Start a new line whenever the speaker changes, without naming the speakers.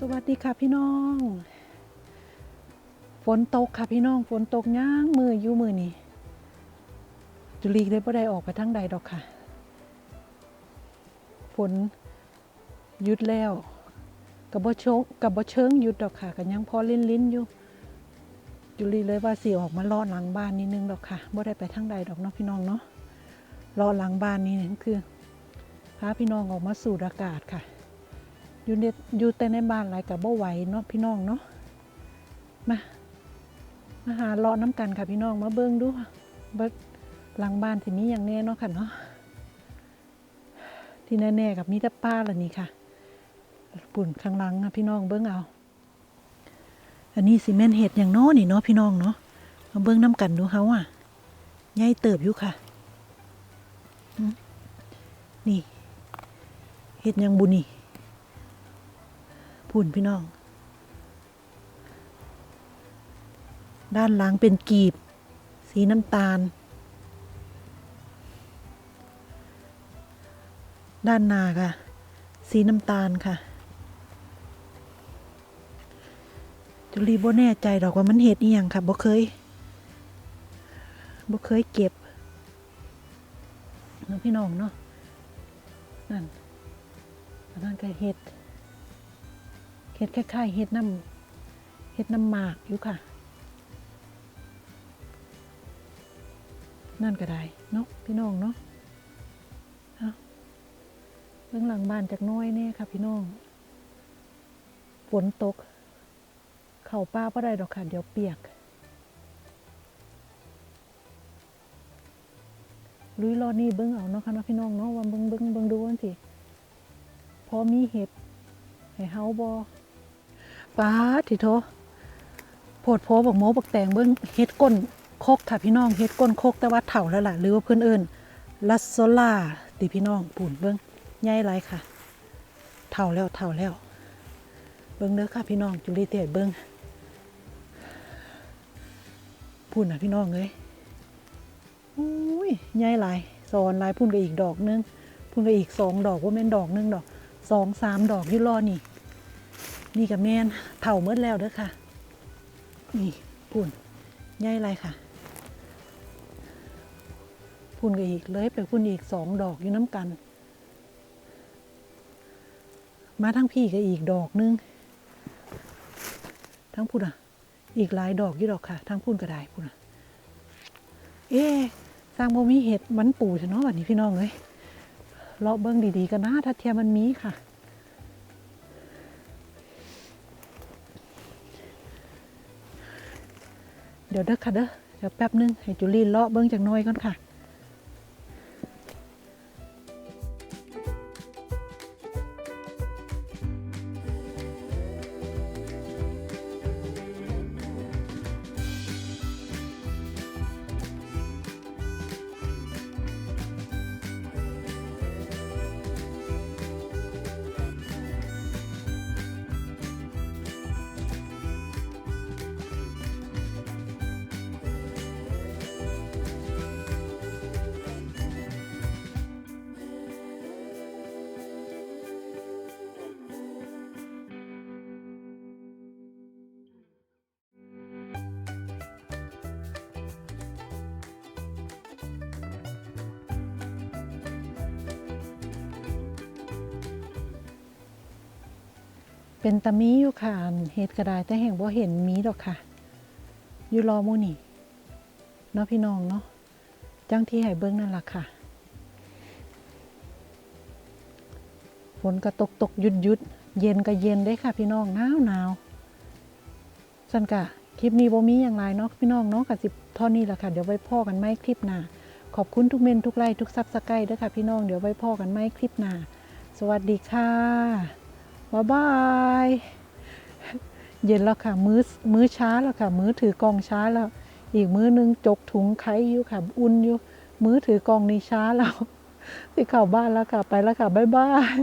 สวัสดีค่ะพี่น้อง ฝนตกค่ะพี่น้องฝนตกย่างมืออยู่มือนี่จุลีเลยบ่ได้ออกไปทั้งใดดอกค่ะ ฝนหยุดแล้วกับบ่ชงกับบ่เชิงหยุดดอกค่ะกันยังพอลิ้นลิ้นอยู่จุลีเลยว่าสิออกมาลอดหลังบ้านนิดนึงดอกค่ะบ่ได้ไปทั้งใดดอกเนาะพี่น้องเนาะรอหลังบ้านนี่คือพาพี่น้องออกมาสูดอากาศค่ะ อยู่ในอยู่แต่ในบ้านหลายกับบ่ไหวเนาะพี่น้องเนาะมามาหาเลาะน้ำกันค่ะพี่น้องมาเบิ่งดูว่าหลังบ้านที่นี้อย่างแน่เนาะค่ะเนาะที่แน่ๆกับมีแต่ป้าละนี่ค่ะปุ่นข้างหลังนะพี่น้องเบิ่งเอา อันนี้ซีเมนต์เห็ดอย่างเน้อนี่เนาะพี่น้องเนาะมาเบิ่งน้ำกันดูเขาอะใหญ่เติบอยู่ค่ะนี่เห็ดยังบุนี่ พุ่นพี่น้อง ด้านหลังเป็นกีบ สีน้ำตาล ด้านหน้าค่ะ สีน้ำตาลค่ะ จุลีบ่แน่ใจดอกว่ามันเห็ดอีหยังค่ะบ่เคยบ่เคยเก็บเนาะพี่น้องเนาะนั่นอันนั่นก็เห็ด เห็ดคล้ายๆเห็ดน้ำเห็ดน้ำหมากอยู่ค่ะ นั่นก็ได้เนาะพี่น้องเนาะเบื้องหลังบ้านจากน้อยเนี่ยค่ะ พี่น้องฝนตก เข่าป้าก็ได้ดอกค่ะ เดี๋ยวเปียกลุยรอดนี่เบิ้งเอาเนาะค่ะเนาะพี่น้องเนาะว่าเบิ้งเบิ้งเบิ้งดูกันสิพอมีเห็ดให้เฮาบอ ป้าทิโทโพดโพบักโมบักแตงเบิ้งเฮ็ดก้นโคกค่ะพี่น้องเฮ็ดก้นโคกแต่ว่าเถ่าแล้วล่ะหรือว่าเพื่อนเอิ้นลัสโซล่าติพี่น้องปุ่นเบิ้งใหญ่ไรค่ะ เถ่าแล้วเถ่าแล้ว เบิ้งเด้อค่ะพี่น้องจุลีเตียเบิ้งพุ่นอะพี่น้องเอ้ยอุ้ยใหญ่หลายสอนลายพุ่นก็อีกดอกนึง พุ่นก็อีกสองดอกว่าแม่นดอกนึงดอกสองสามดอกอยู่รอนี่ นี่กับแมนเถ่าเมื่อแล้วเด้อค่ะ นี่พุ่นใหญ่ไรค่ะพุ่นก็อีกเลยไปพุ่นอีกสองดอกอยู่น้ำกัน มาทั้งพี่ก็อีกดอกนึง ทั้งพุ่นอะ อีกหลายดอกอยู่ดอกค่ะ ทั้งพุ่นก็ได้พุ่นอะ เอ๊สร้างบ่มีเห็ดมันปูใช่เนาะวันนี้พี่น้องเลยเลาะเบิ้งดีๆกันนะถ้าเทียมมันมีค่ะ เดี๋ยวเด้อค่ะเด้อเดี๋ยวแป๊บนึงให้จุลีเลาะเบิ้งจากน้อยก่อนค่ะ เป็นตะมีอยู่ค่ะเห็ดกระดายแต่แห่งบ่เห็นมีดอกค่ะ อยู่รอมูนี่เนาะพี่น้องเนาะจังที่ให้เบิ้งนั่นล่ะค่ะฝนก็ตกตกหยุดหยุดเย็นก็เย็นได้ค่ะพี่น้องหนาวหนาวสันกะคลิปนี้บ่มีอย่างไรเนาะพี่น้องเนาะกับสิบท่านี้แหละค่ะ เดี๋ยวไว้พ่อกันไหมคลิปหน้าขอบคุณทุกเมนทุกไลค์ทุกซับสไครต์ด้วยค่ะพี่น้องเดี๋ยวไว้พ่อกันไหมคลิปหน้าสวัสดีค่ะ บ๊ายบาย เย็นแล้วค่ะ มื้อมื้อช้าแล้วค่ะ มื้อถือกองช้าแล้ว อีกมื้อหนึงจกถุงไข่อยู่ค่ะ อุ่นอยู่ มื้อถือกองนี้ช้าแล้วไปเข้าบ้านแล้วค่ะ ไปแล้วค่ะ บ๊ายบาย